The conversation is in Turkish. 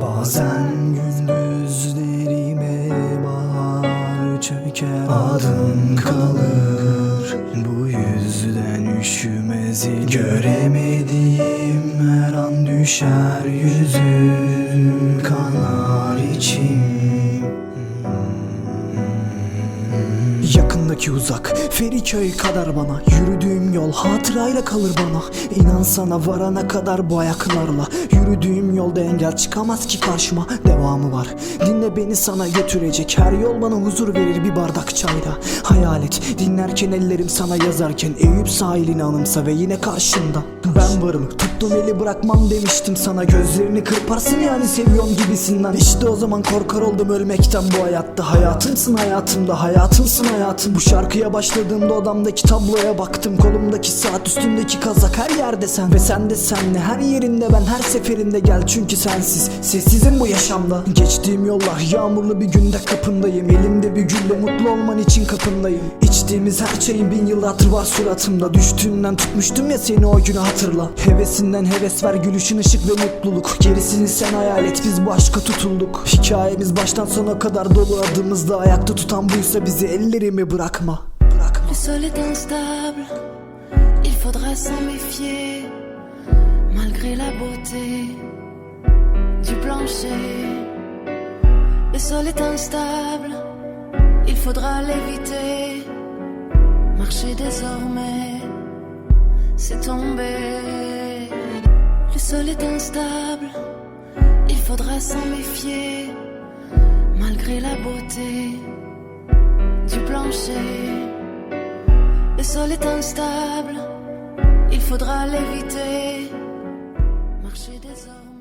Bazen gündüzlerime bahar çöker Adım kalır. Bu yüzden üşümez Göremediğim her an düşer yüzüm. Yakındaki uzak. Feriköy kadar bana. Yürüdüğüm yol hatırayla kalır bana. İnan sana varana kadar bu ayaklarla. Yürüdüğüm yolda engel çıkamaz ki karşıma. Devamı var. Dinle beni sana götürecek. Her yol bana huzur verir bir bardak çayla. Hayal et. Dinlerken ellerim sana yazarken Eyüp sahilini anımsa ve yine karşında. Ben varım. Tuttum eli bırakmam demiştim sana. Gözlerini kırparsın yani seviyorum gibisinden. İşte o zaman korkar oldum ölmekten bu hayatta. Hayatımsın hayatımda hayatımsın hayatım Bu şarkıya başladığımda odamdaki tabloya baktım. Kolumdaki saat üstümdeki kazak her yerde sen. Ve sen de senle her yerinde ben her seferinde gel. Çünkü sensiz sessizim bu yaşamda. Geçtiğim yollar yağmurlu bir günde kapındayım. Elimde bir gülle mutlu olman için kapındayım. İçtiğimiz her şeyin bin yıl hatır var suratımda. Düştüğünden tutmuştum ya seni o günü hatırla. Hevesinden heves ver gülüşün ışık ve mutluluk. Gerisini sen hayal et biz bu aşka tutulduk. Hikayemiz baştan sona kadar dolu. Adımızda Ayakta tutan buysa bizi ellerimi bırakma Le sol est instable, il faudra s'en méfier, malgré la beauté du plancher. Le sol est instable, il faudra l'éviter. Marcher désormais, c'est tomber. Le sol est instable, il faudra s'en méfier, malgré la beauté le sol est instable, il faudra l'éviter. Marcher désormais.